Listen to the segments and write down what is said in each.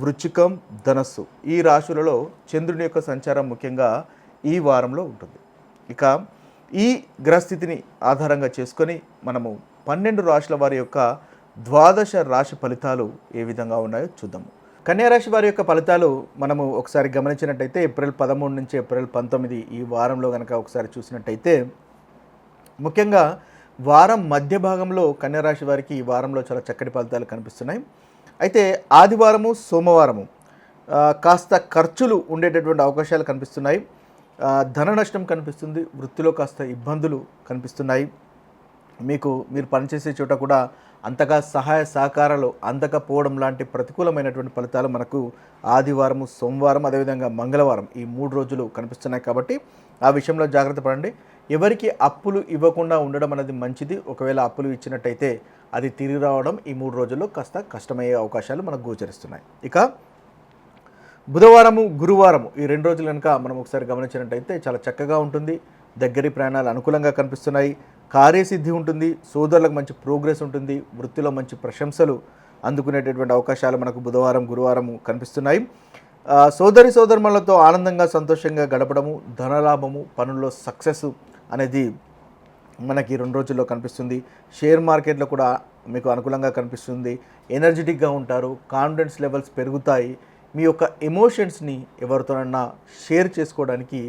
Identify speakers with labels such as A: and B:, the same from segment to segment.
A: వృచ్చికం ధనస్సు ఈ రాశులలో చంద్రుని యొక్క సంచారం ముఖ్యంగా ఈ వారంలో ఉంటుంది. ఇక ఈ గ్రహస్థితిని ఆధారంగా చేసుకొని మనము పన్నెండు రాశుల వారి యొక్క ద్వాదశ రాశి ఫలితాలు ఏ విధంగా ఉన్నాయో చూద్దాము. కన్యారాశి వారి యొక్క ఫలితాలు మనము ఒకసారి గమనించినట్టయితే ఏప్రిల్ పదమూడు నుంచి ఏప్రిల్ పంతొమ్మిది ఈ వారంలో కనుక ఒకసారి చూసినట్టయితే ముఖ్యంగా వారం మధ్య భాగంలో కన్యారాశి వారికి ఈ వారంలో చాలా చక్కటి ఫలితాలు కనిపిస్తున్నాయి. అయితే ఆదివారము సోమవారము కాస్త ఖర్చులు ఉండేటటువంటి అవకాశాలు కనిపిస్తున్నాయి. ధన నష్టం కనిపిస్తుంది వృత్తిలో కాస్త ఇబ్బందులు కనిపిస్తున్నాయి. మీకు మీరు పనిచేసే చోట కూడా అంతగా సహాయ సహకారాలు అందకపోవడం లాంటి ప్రతికూలమైనటువంటి ఫలితాలు మనకు ఆదివారము సోమవారం అదేవిధంగా మంగళవారం ఈ మూడు రోజులు కనిపిస్తున్నాయి కాబట్టి ఆ విషయంలో జాగ్రత్త పడండి. ఎవరికి అప్పులు ఇవ్వకుండా ఉండడం అనేది మంచిది. ఒకవేళ అప్పులు ఇచ్చినట్టయితే అది తిరిగి రావడం ఈ మూడు రోజుల్లో కాస్త కష్టమయ్యే అవకాశాలు మనకు గోచరిస్తున్నాయి. ఇక బుధవారము గురువారము ఈ రెండు రోజులు కనుక మనం ఒకసారి గమనించినట్టయితే చాలా చక్కగా ఉంటుంది. దగ్గరి ప్రయాణాలు అనుకూలంగా కనిపిస్తున్నాయి. కార్యసిద్ధి ఉంటుంది సోదరులకు మంచి ప్రోగ్రెస్ ఉంటుంది వృత్తిలో మంచి ప్రశంసలు అందుకునేటటువంటి అవకాశాలు మనకు బుధవారం గురువారం కనిపిస్తున్నాయి. సోదరి సోదరుమలతో ఆనందంగా సంతోషంగా గడపడము ధనలాభము పనుల్లో సక్సెస్ అనేది మనకి రెండు రోజుల్లో కనిపిస్తుంది. షేర్ మార్కెట్లో కూడా మీకు అనుకూలంగా కనిపిస్తుంది. ఎనర్జెటిక్గా ఉంటారు కాన్ఫిడెన్స్ లెవెల్స్ పెరుగుతాయి. మీ యొక్క ఎమోషన్స్ని ఎవరితోనన్నా షేర్ చేసుకోవడానికి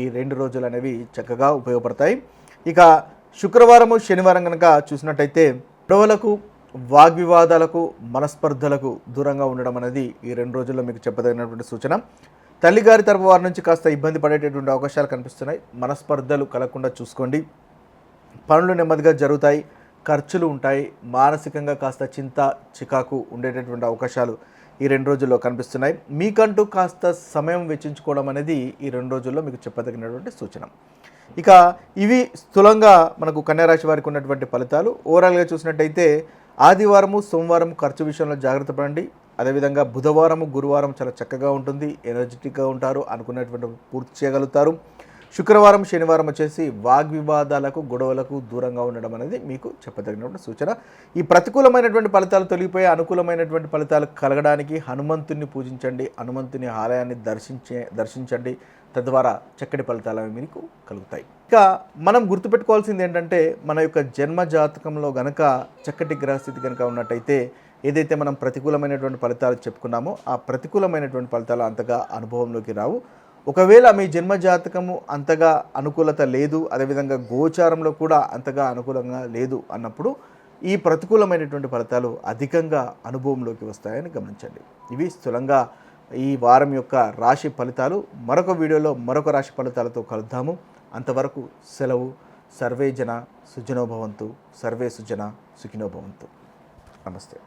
A: ఈ రెండు రోజులు అనేవి చక్కగా ఉపయోగపడతాయి. ఇక శుక్రవారము శనివారం కనుక చూసినట్టయితే గొడవలకు వాగ్వివాదాలకు మనస్పర్ధలకు దూరంగా ఉండడం అనేది ఈ రెండు రోజుల్లో మీకు చెప్పదగినటువంటి సూచన. తల్లిగారి తరపు వారి నుంచి కాస్త ఇబ్బంది పడేటటువంటి అవకాశాలు కనిపిస్తున్నాయి. మనస్పర్ధలు కలగకుండా చూసుకోండి. పనులు నెమ్మదిగా జరుగుతాయి. ఖర్చులు ఉంటాయి. మానసికంగా కాస్త చింత చికాకు ఉండేటటువంటి అవకాశాలు ఈ రెండు రోజుల్లో కనిపిస్తున్నాయి. మీకంటూ కాస్త సమయం వెచ్చించుకోవడం అనేది ఈ రెండు రోజుల్లో మీకు చెప్పదగినటువంటి సూచన. ఇక ఇవి స్థూలంగా మనకు కన్యారాశి వారికి ఉన్నటువంటి ఫలితాలు. ఓవరాల్గా చూసినట్టయితే ఆదివారము సోమవారం ఖర్చు విషయంలో జాగ్రత్త పడండి. అదేవిధంగా బుధవారము గురువారం చాలా చక్కగా ఉంటుంది ఎనర్జెటిక్గా ఉంటారు అనుకున్నటువంటి పూర్తి చేయగలుగుతారు. శుక్రవారం శనివారం వచ్చేసి వాగ్వివాదాలకు గొడవలకు దూరంగా ఉండడం అనేది మీకు చెప్పదగినటువంటి సూచన. ఈ ప్రతికూలమైనటువంటి ఫలితాలు తొలగిపోయి అనుకూలమైనటువంటి ఫలితాలు కలగడానికి హనుమంతుని పూజించండి హనుమంతుని ఆలయాన్ని దర్శించే దర్శించండి. తద్వారా చక్కటి ఫలితాలు మీకు కలుగుతాయి. ఇక మనం గుర్తుపెట్టుకోవాల్సింది ఏంటంటే మన యొక్క జన్మ జాతకంలో గనక చక్కటి గ్రహస్థితి కనుక ఉన్నట్టయితే ఏదైతే మనం ప్రతికూలమైనటువంటి ఫలితాలు చెప్పుకున్నామో ఆ ప్రతికూలమైనటువంటి ఫలితాలు అంతగా అనుభవంలోకి రావు. ఒకవేళ మీ జన్మజాతకము అంతగా అనుకూలత లేదు అదేవిధంగా గోచారంలో కూడా అంతగా అనుకూలంగా లేదు అన్నప్పుడు ఈ ప్రతికూలమైనటువంటి ఫలితాలు అధికంగా అనుభవంలోకి వస్తాయని గమనించండి. ఇవి స్థూలంగా ఈ వారం యొక్క రాశి ఫలితాలు. మరొక వీడియోలో మరొక రాశి ఫలితాలతో కలుద్దాము. అంతవరకు సెలవు. సర్వే జన సుజనోభవంతు. సర్వే సుజన సుఖినోభవంతు. నమస్తే.